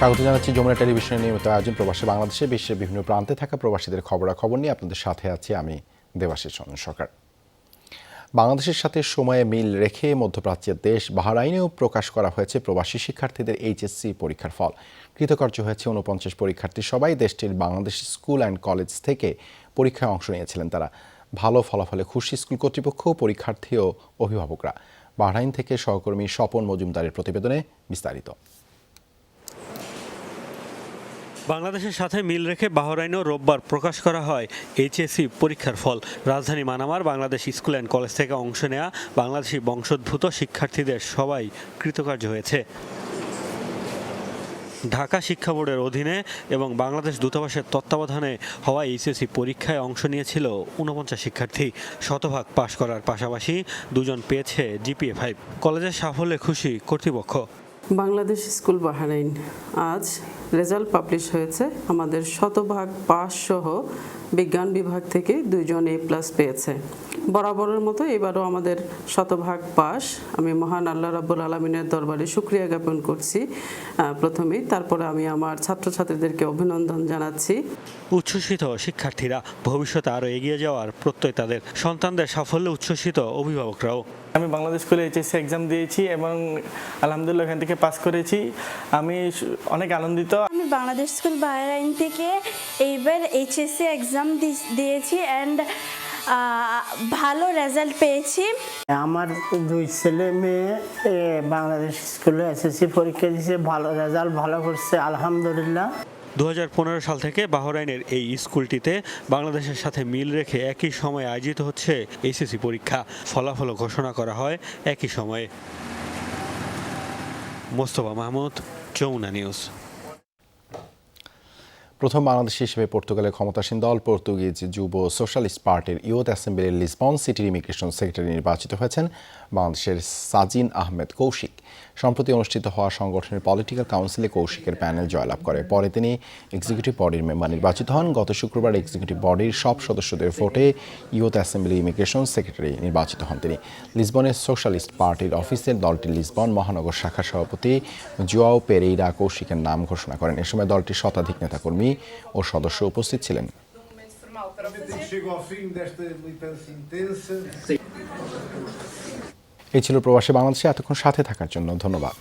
স্বাগত জানাচ্ছি যমুনা টেলিভিশনের নিয়মিত আয়োজন প্রবাসী বাংলাদেশে, বিশ্বের বিভিন্ন প্রান্তে থাকা প্রবাসীদের খবরাখবর নিয়ে আপনাদের সাথে আছি আমি দেবাশিস চন্দ্র সরকার। বাংলাদেশের সাথে সময়ে মিল রেখে মধ্যপ্রাচ্যের দেশ বাহরাইনেও প্রকাশ করা হয়েছে প্রবাসী শিক্ষার্থীদের এইচএসসি পরীক্ষার ফল। কৃতকার্য হয়েছে উনপঞ্চাশ পরীক্ষার্থী সবাই দেশটির বাংলাদেশ স্কুল অ্যান্ড কলেজ থেকে পরীক্ষায় অংশ নিয়েছিলেন তারা। ভালো ফলাফলে খুশি স্কুল কর্তৃপক্ষ, পরীক্ষার্থী ও অভিভাবকরা। বাহরাইন থেকে সহকর্মী স্বপন মজুমদারের প্রতিবেদনে বিস্তারিত। বাংলাদেশের সাথে মিল রেখে বাহরাইনও রোববার প্রকাশ করা হয় এইচএসসি পরীক্ষার ফল। রাজধানী মানামার বাংলাদেশ স্কুল অ্যান্ড কলেজ থেকে অংশ নেওয়া বাংলাদেশি বংশোদ্ভূত শিক্ষার্থীদের সবাই কৃতকার্য হয়েছে। ঢাকা শিক্ষা বোর্ডের অধীনে এবং বাংলাদেশ দূতাবাসের তত্ত্বাবধানে হওয়া এইচএসসি পরীক্ষায় অংশ নিয়েছিল ঊনপঞ্চাশ শিক্ষার্থী। শতভাগ পাশ করার পাশাপাশি দুজন পেয়েছে জিপিএ ফাইভ। কলেজের সাফল্যে খুশি কর্তৃপক্ষ। বাংলাদেশ স্কুল বাহারাইন আজ রেজাল্ট পাবলিশ হয়েছে। আমাদের শতভাগ পাস সহ বিজ্ঞান বিভাগ থেকে দুজন এ প্লাস পেয়েছে। বরাবরের মতো এবারও আমাদের শতভাগ পাস আমি মহান আল্লাহ রাব্বুল আলমিনের দরবারে শুক্রিয়া জ্ঞাপন করছি। প্রথমেই তারপরে আমি আমার ছাত্রছাত্রীদেরকে অভিনন্দন জানাচ্ছি। উচ্ছ্বসিত শিক্ষার্থীরা ভবিষ্যতে আরও এগিয়ে যাওয়ার প্রত্যয় তাদের সন্তানদের সাফল্যে উচ্ছ্বসিত অভিভাবকরাও। আমি বাংলাদেশ স্কুলে এইচএসসি এক্সাম দিয়েছি এবং আলহামদুলিল্লাহ এখান থেকে পাস করেছি। আমি অনেক আনন্দিত। আমি বাংলাদেশ স্কুল বাহরাইন থেকে এইবার এইচএসসি এক্সাম দিয়েছি অ্যান্ড ভালো রেজাল্ট পেয়েছি। আমার দুই ছেলে মেয়ে এ, বাংলাদেশ স্কুলে এসএসসি পরীক্ষা দিয়েছে ভালো রেজাল্ট ভালো করছে আলহামদুলিল্লাহ। দু হাজার পনেরো সাল থেকে বাহরাইনের এই স্কুলটিতে বাংলাদেশের সাথে মিল রেখে একই সময়ে আয়োজিত হচ্ছে এইচএসসি পরীক্ষা। ফলাফল ঘোষণা করা হয় একই সময়ে। মোস্তফা মাহমুদ যমুনা নিউজ। প্রথম বাংলাদেশ হিসেবে পর্তুগালের ক্ষমতাসীন দল পর্তুগিজ যুব সোশ্যালিস্ট পার্টির ইউথ অ্যাসেম্বলির লিসবন সিটির ইমিগ্রেশন সেক্রেটারি নির্বাচিত হয়েছেন বাংলাদেশের সাজিন আহমেদ কৌশিক। সম্প্রতি অনুষ্ঠিত হওয়া সংগঠনের পলিটিক্যাল কাউন্সিলে কৌশিকের প্যানেল জয়লাভ করে পরে তিনি এক্সিকিউটিভ বডির মেম্বার নির্বাচিত হন গত শুক্রবার এক্সিকিউটিভ বডির সব সদস্যদের ভোটে ইউথ অ্যাসেম্বলি ইমিগ্রেশন সেক্রেটারি নির্বাচিত হন তিনি লিসবনের সোশ্যালিস্ট পার্টির অফিসে দলটির লিসবন মহানগর শাখার সভাপতি জুয়াও পেরেইরা কৌশিকের নাম ঘোষণা করেন এ সময় দলটির শতাধিক নেতাকর্মী ও সদস্য উপস্থিত ছিলেন Chego ao fim desta militância intensa. এই ছিল প্রবাসী বাংলাদেশে এতক্ষণ সাথে থাকার জন্য ধন্যবাদ।